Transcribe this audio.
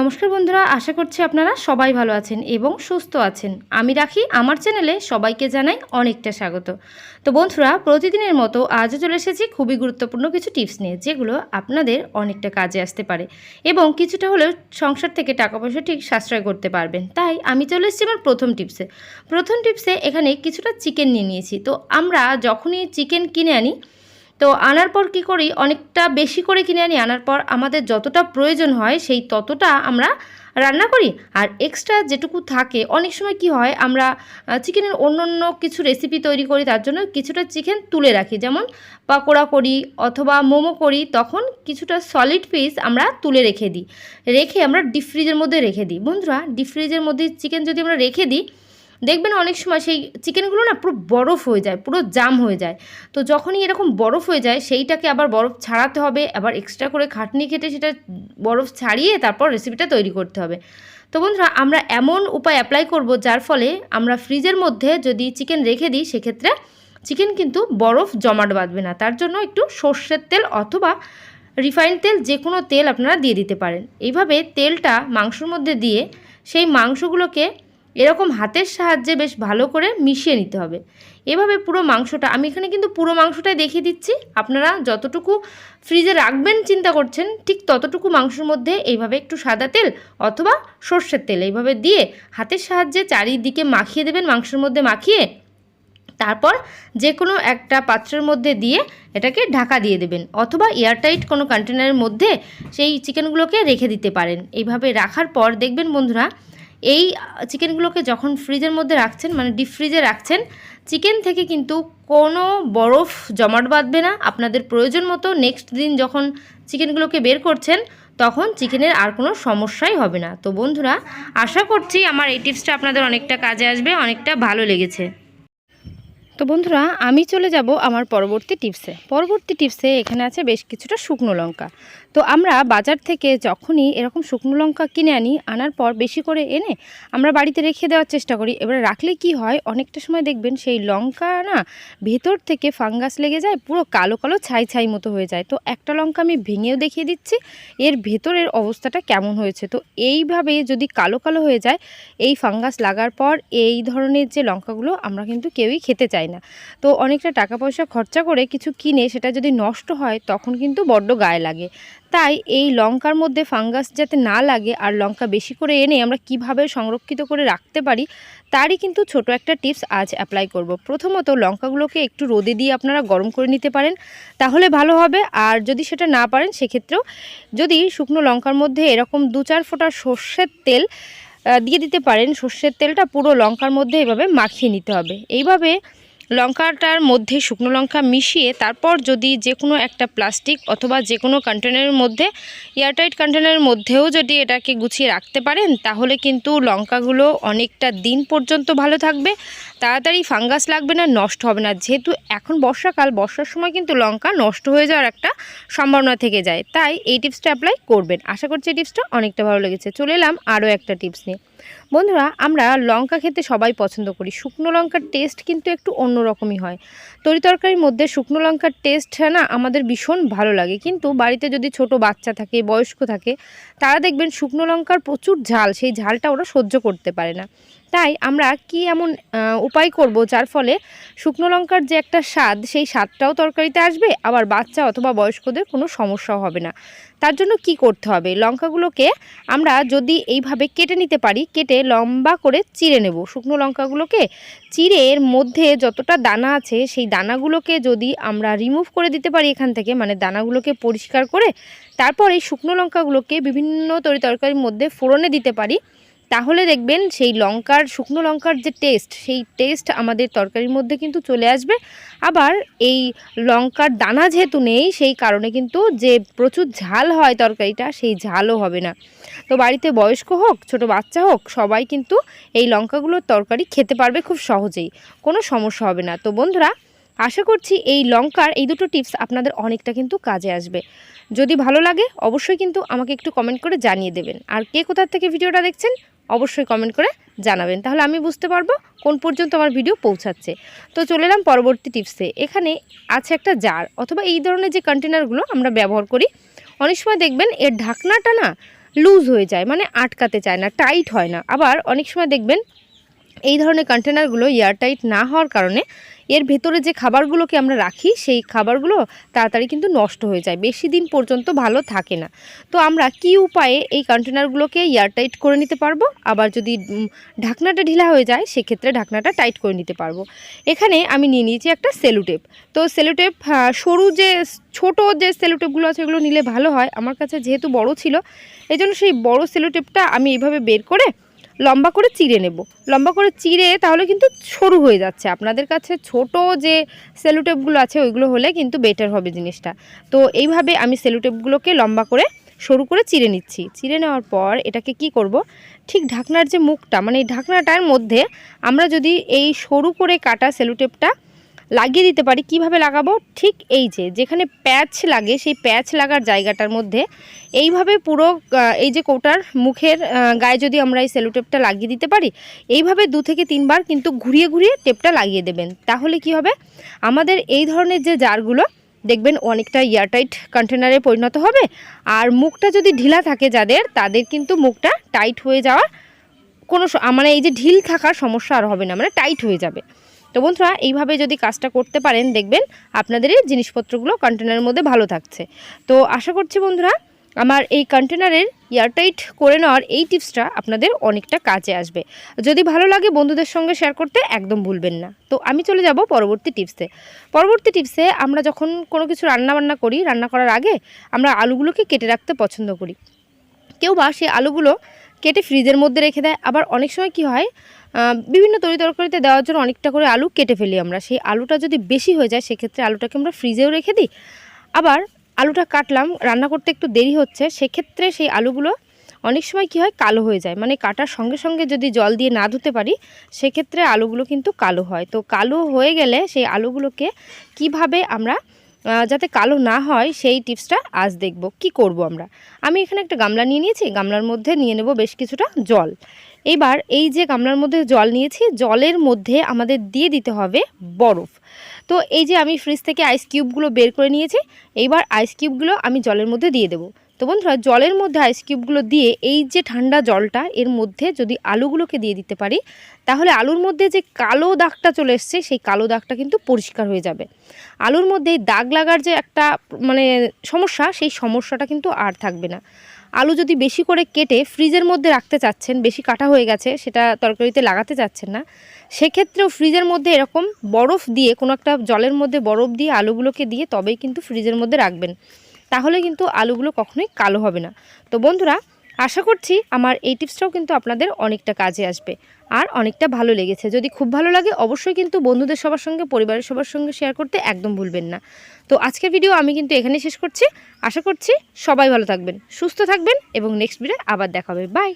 নমস্কার বন্ধুরা, আশা করছি আপনারা সবাই ভালো আছেন এবং সুস্থ আছেন। আমি রাখি, আমার চ্যানেলে সবাইকে জানাই অনেকটা স্বাগত। তো বন্ধুরা, প্রতিদিনের মতো আজও চলে এসেছি খুবই গুরুত্বপূর্ণ কিছু টিপস নিয়ে, যেগুলো আপনাদের অনেকটা কাজে আসতে পারে এবং কিছুটা হলেও সংসার থেকে টাকা পয়সা ঠিক সাশ্রয় করতে পারবেন। তাই আমি চলে এসেছি আমার প্রথম টিপসে। প্রথম টিপসে এখানে কিছুটা চিকেন নিয়ে নিয়েছি। তো আমরা যখনই চিকেন কিনে আনি তো আনার পর কি করি? অনেকটা বেশি করে কিনে আনি। আনার পর আমাদের যতটা প্রয়োজন হয়, সেই ততটা আমরা রান্না করি। আর এক্সট্রা যেটুকু থাকে, অনেক সময় কি হয়, আমরা চিকেনের অন্য অন্য কিছু রেসিপি তৈরি করি, তার জন্য কিছুটা চিকেন তুলে রাখি। যেমন পাকোড়া করি অথবা মোমো করি, তখন কিছুটা সলিড পিস আমরা তুলে রেখে দিই। রেখে আমরা ডিপ ফ্রিজের মধ্যে রেখে দিই। বন্ধুরা ডিপ ফ্রিজের মধ্যে চিকেন যদি আমরা রেখে দিই দেখবেন অনেক সময় সেই চিকেনগুলো না পুরো বরফ হয়ে যায়, পুরো জাম হয়ে যায়। তো যখনই এরকম বরফ হয়ে যায়, সেইটাকে আবার বরফ ছাড়াতে হবে, আবার এক্সট্রা করে খাটনি খেটে সেটা বরফ ছাড়িয়ে তারপর রেসিপিটা তৈরি করতে হবে। তো বন্ধুরা, আমরা এমন উপায় অ্যাপ্লাই করব যার ফলে আমরা ফ্রিজের মধ্যে যদি চিকেন রেখে দিই, সেক্ষেত্রে চিকেন কিন্তু বরফ জমাট বাঁধবে না। তার জন্য একটু সর্ষের তেল অথবা রিফাইন্ড তেল যে কোনো তেল আপনারা দিয়ে দিতে পারেন। এইভাবে তেলটা মাংসর মধ্যে দিয়ে সেই মাংসগুলোকে এরকম হাতের সাহায্যে বেশ ভালো করে মিশিয়ে নিতে হবে। এভাবে পুরো মাংসটা, আমি এখানে কিন্তু পুরো মাংসটাই দেখিয়ে দিচ্ছি। আপনারা যতটুকু ফ্রিজে রাখবেন, চিন্তা করছেন, ঠিক ততটুকু মাংসের মধ্যে এইভাবে একটু সাদা তেল অথবা সর্ষের তেল এইভাবে দিয়ে হাতের সাহায্যে চারিদিকে মাখিয়ে দেবেন, মাংসের মধ্যে মাখিয়ে। তারপর যে কোনো একটা পাত্রের মধ্যে দিয়ে এটাকে ঢাকা দিয়ে দেবেন অথবা এয়ারটাইট কোনো কন্টেনারের মধ্যে সেই চিকেনগুলোকে রেখে দিতে পারেন। এইভাবে রাখার পর দেখবেন বন্ধুরা এই চিকেনগুলোকে যখন ফ্রিজের মধ্যে রাখছেন মানে ডিপ ফ্রিজে রাখছেন, চিকেন থেকে কিন্তু কোনো বরফ জমাট বাঁধবে না। আপনাদের প্রয়োজন মতো নেক্সট দিন যখন চিকেনগুলোকে বের করছেন, তখন চিকেনের আর কোনো সমস্যাই হবে না। তো বন্ধুরা, আশা করছি আমার এই টিপসটা আপনাদের অনেকটা কাজে আসবে, অনেকটা ভালো লেগেছে। তো বন্ধুরা, আমি চলে যাব আমার পরবর্তী টিপসে। পরবর্তী টিপসে এখানে আছে বেশ কিছুটা শুকনো লঙ্কা। তো আমরা বাজার থেকে যখনই এরকম শুকনো লঙ্কা কিনে আনি, আনার পর বেশি করে এনে আমরা বাড়িতে রেখে দেওয়ার চেষ্টা করি। এবার রাখলে কি হয়, অনেকটা সময় দেখবেন সেই লঙ্কা না ভেতর থেকে ফাঙ্গাস লেগে যায়, পুরো কালো কালো ছাই ছাই মতো হয়ে যায়। তো একটা লঙ্কা আমি ভেঙেও দেখিয়ে দিচ্ছি, এর ভেতরের অবস্থাটা কেমন হয়েছে? তো এইভাবে যদি কালো কালো হয়ে যায়, এই ফাঙ্গাস লাগার পর এই ধরনের যে লঙ্কাগুলো আমরা কিন্তু কেউই খেতে চাই না। তো অনেকটা টাকা পয়সা খরচা করে কিছু কিনে সেটা যদি নষ্ট হয়, তখন কিন্তু বড্ড গায়ে লাগে। তাই এই লঙ্কার মধ্যে ফাঙ্গাস যাতে না লাগে আর লঙ্কা বেশি করে এনে আমরা কীভাবে সংরক্ষিত করে রাখতে পারি, তারই কিন্তু ছোট একটা টিপস আজ অ্যাপ্লাই করব। প্রথমত লঙ্কাগুলোকে একটু রোদে দিয়ে আপনারা গরম করে নিতে পারেন, তাহলে ভালো হবে আর যদি সেটা না পারেন, সেক্ষেত্রেও যদি শুকনো লঙ্কার মধ্যে এরকম দু চার ফোঁটা সর্ষের তেল দিয়ে দিতে পারেন, সর্ষের তেলটা পুরো লঙ্কার মধ্যে এভাবে মাখিয়ে নিতে হবে এইভাবে লঙ্কাটার মধ্যে শুকনো লঙ্কা মিশিয়ে তারপর যদি যে কোনো একটা প্লাস্টিক অথবা যে কোনো কন্টেনারের মধ্যে এয়ারটাইট কন্টেনারের মধ্যেও যদি এটাকে গুছিয়ে রাখতে পারেন, তাহলে কিন্তু লঙ্কাগুলো অনেকটা দিন পর্যন্ত ভালো থাকবে। তাড়াতাড়ি ফাঙ্গাস লাগবে না, নষ্ট হবে না। যেহেতু এখন বর্ষাকাল, বর্ষার সময় কিন্তু লঙ্কা নষ্ট হয়ে যাওয়ার একটা সম্ভাবনা থেকে যায়। তাই এই টিপসটা অ্যাপ্লাই করবেন। আশা করছি এই টিপসটা অনেকটা ভালো লেগেছে। চলে এলাম আরও একটা টিপস নিয়ে। বন্ধুরা, আমরা লঙ্কা খেতে সবাই পছন্দ করি। শুকনো লঙ্কার টেস্ট কিন্তু একটু অন্যরকমই হয়। তরি তরকারির মধ্যে শুকনো লঙ্কার টেস্ট না আমাদের ভীষণ ভালো লাগে। কিন্তু বাড়িতে যদি ছোট বাচ্চা থাকে, বয়স্ক থাকে, তারা দেখবেন শুকনো লঙ্কার প্রচুর ঝাল, সেই ঝালটা ওরা সহ্য করতে পারে না। তাই আমরা কি এমন উপায় করব যার ফলে শুকনো লঙ্কার যে একটা স্বাদ, সেই স্বাদটাও তরকারিতে আসবে, আবার বাচ্চা অথবা বয়স্কদের কোনো সমস্যাও হবে না। তার জন্য কি করতে হবে? লঙ্কাগুলোকে আমরা যদি এইভাবে কেটে নিতে পারি, কেটে লম্বা করে চিড়ে নেব। শুকনো লঙ্কাগুলোকে চিড়ে এর মধ্যে যতটা দানা আছে, সেই দানাগুলোকে যদি আমরা রিমুভ করে দিতে পারি এখান থেকে মানে দানাগুলোকে পরিষ্কার করে, তারপর এই শুকনো লঙ্কাগুলোকে বিভিন্ন তরি তরকারির মধ্যে ফোড়নে দিতে পারি। তাহলে দেখবেন সেই লঙ্কার, শুকনো লঙ্কার যে টেস্ট সেই টেস্ট আমাদের তরকারির মধ্যে কিন্তু চলে আসবে। আবার এই লঙ্কার দানা যেহেতু নেই, সেই কারণে কিন্তু যে প্রচুর ঝাল হয় তরকারিটা, সেই ঝালও হবে না। তো বাড়িতে বয়স্ক হোক, ছোট বাচ্চা হোক, সবাই কিন্তু এই লঙ্কাগুলোর তরকারি খেতে পারবে খুব সহজেই, কোনো সমস্যা হবে না। তো বন্ধুরা, আশা করছি এই লঙ্কার এই দুটো টিপস আপনাদের অনেকটা কিন্তু কাজে আসবে। যদি ভালো লাগে, অবশ্যই কিন্তু আমাকে একটু কমেন্ট করে জানিয়ে দেবেন। আর কে কোথার থেকে ভিডিওটা দেখছেন অবশ্যই কমেন্ট করে জানাবেন। তাহলে আমি বুঝতে পারব কোন পর্যন্ত আমার ভিডিও পৌঁছাচ্ছে। তো চলে এলাম পরবর্তী টিপসে এখানে আছে একটা জার অথবা এই ধরনের যে কন্টেনারগুলো আমরা ব্যবহার করি, অনেক সময় দেখবেন এর ঢাকনাটা না লুজ হয়ে যায় মানে আটকাতে চায় না টাইট হয় না। আবার অনেক সময় দেখবেন এই ধরনের কন্টেনারগুলো এয়ারটাইট না হওয়ার কারণে এর ভেতরে যে খাবারগুলোকে আমরা রাখি, সেই খাবারগুলো তাড়াতাড়ি কিন্তু নষ্ট হয়ে যায়। বেশি দিন পর্যন্ত ভালো থাকে না। তো আমরা কি উপায়ে এই কন্টেনারগুলোকে এয়ারটাইট করে নিতে পারব? আবার যদি ঢাকনাটা ঢিলা হয়ে যায়, সেক্ষেত্রে ঢাকনাটা টাইট করে নিতে পারব। এখানে আমি নিয়ে নিয়েছি একটা সেলুটেপ তো সেলুটেপ সরু যে, ছোট যে সেলুটেপগুলো আছে, এগুলো নিলে ভালো হয়। আমার কাছে যেহেতু বড় ছিল এই সেই বড় সেলুটেপটা আমি এইভাবে বের করে লম্বা করে চিড়ে নেব। লম্বা করে চিড়ে তাহলে কিন্তু সরু হয়ে যাচ্ছে। আপনাদের কাছে ছোট যে সেলুটেপগুলো আছে, ওইগুলো হলে কিন্তু বেটার হবে জিনিসটা। তো এইভাবে আমি সেলুটেপগুলোকে লম্বা করে সরু করে চিড়ে নিচ্ছি। চিড়ে নেওয়ার পর এটাকে কি করব? ঠিক ঢাকনার যে মুখটা মানে এই ঢাকনাটার মধ্যে আমরা যদি এই সরু করে কাটা সেলুটেপটা লাগিয়ে দিতে পারি। কীভাবে লাগাবো? ঠিক এই যে, যেখানে প্যাচ লাগে, সেই প্যাচ লাগার জায়গাটার মধ্যে এইভাবে পুরো এই যে কোটার মুখের গায়ে যদি আমরা এই সেলুটেপটা লাগিয়ে দিতে পারি, এইভাবে দু থেকে তিনবার কিন্তু ঘুরিয়ে ঘুরিয়ে টেপটা লাগিয়ে দেবেন। তাহলে কি হবে? আমাদের এই ধরনের যে জারগুলো, দেখবেন অনেকটা এয়ারটাইট কন্টেনারে পরিণত হবে। আর মুখটা যদি ঢিলা থাকে যাদের, তাদের কিন্তু মুখটা টাইট হয়ে যাওয়া কোনো মানে এই যে ঢিল থাকার সমস্যা আর হবে না মানে টাইট হয়ে যাবে। তো বন্ধুরা, এইভাবে যদি কাজটা করতে পারেন, দেখবেন আপনাদের জিনিসপত্রগুলো কন্টেনারের মধ্যে ভালো থাকছে। তো আশা করছি বন্ধুরা, আমার এই কন্টেনারের এয়ারটাইট করে নেওয়ার এই টিপসটা আপনাদের অনেকটা কাজে আসবে। যদি ভালো লাগে বন্ধুদের সঙ্গে শেয়ার করতে, একদম ভুলবেন না। তো আমি চলে যাব পরবর্তী টিপসে পরবর্তী টিপসে আমরা যখন কোনো কিছু রান্না বান্না করি, রান্না করার আগে আমরা আলুগুলোকে কেটে রাখতে পছন্দ করি। কেউ বা সেই আলুগুলো কেটে ফ্রিজের মধ্যে রেখে দেয়। আবার অনেক সময় কি হয় বিভিন্ন তরি তরকারিতে দেওয়ার জন্য অনেকটা করে আলু কেটে ফেলি আমরা। সেই আলুটা যদি বেশি হয়ে যায়, সেক্ষেত্রে আলুটাকে আমরা ফ্রিজেও রেখে দিই। আবার আলুটা কাটলাম, রান্না করতে একটু দেরি হচ্ছে, সেক্ষেত্রে সেই আলুগুলো অনেক সময় কি হয়, কালো হয়ে যায়। মানে কাটার সঙ্গে সঙ্গে যদি জল দিয়ে না ধুতে পারি, সেক্ষেত্রে আলুগুলো কিন্তু কালো হয়। তো কালো হয়ে গেলে সেই আলুগুলোকে কীভাবে আমরা যাতে কালো না হয়, সেই টিপসটা আজ দেখব। কি করব আমরা? আমি এখানে একটা গামলা নিয়ে নিয়েছি, গামলার মধ্যে নিয়ে নেব বেশ কিছুটা জল। এবার এই যে গামলার মধ্যে জল নিয়েছি, জলের মধ্যে আমাদের দিয়ে দিতে হবে বরফ। তো এই যে আমি ফ্রিজ থেকে আইস কিউবগুলো বের করে নিয়েছি, এইবার আইস কিউবগুলো আমি জলের মধ্যে দিয়ে দেবো। তো বন্ধুরা, জলের মধ্যে আইস কিউবগুলো দিয়ে এই যে ঠান্ডা জলটা, এর মধ্যে যদি আলুগুলোকে দিয়ে দিতে পারি, তাহলে আলুর মধ্যে যে কালো দাগটা চলে এসছে, সেই কালো দাগটা কিন্তু পরিষ্কার হয়ে যাবে। আলুর মধ্যে দাগ লাগার যে একটা মানে সমস্যা, সেই সমস্যাটা কিন্তু আর থাকবে না। আলু যদি বেশি করে কেটে ফ্রিজের মধ্যে রাখতে চাচ্ছেন, বেশি কাটা হয়ে গেছে, সেটা তরকারিতে লাগাতে চাচ্ছেন না, সেক্ষেত্রেও ফ্রিজের মধ্যে এরকম বরফ দিয়ে, কোনো একটা জলের মধ্যে বরফ দিয়ে আলুগুলোকে দিয়ে তবেই কিন্তু ফ্রিজের মধ্যে রাখবেন। তাহলে কিন্তু আলুগুলো কখনোই কালো হবে না। তো বন্ধুরা, আশা করছি আমার এই টিপসটাও কিন্তু আপনাদের অনেকটা কাজে আসবে আর অনেকটা ভালো লেগেছে। যদি খুব ভালো লাগে, অবশ্যই কিন্তু বন্ধুদের সবার সঙ্গে, পরিবারের সবার সঙ্গে শেয়ার করতে একদম ভুলবেন না। তো আজকের ভিডিও আমি কিন্তু এখানে শেষ করছি। আশা করছি সবাই ভালো থাকবেন, সুস্থ থাকবেন এবং নেক্সট ভিডিও আবার দেখা হবে বাই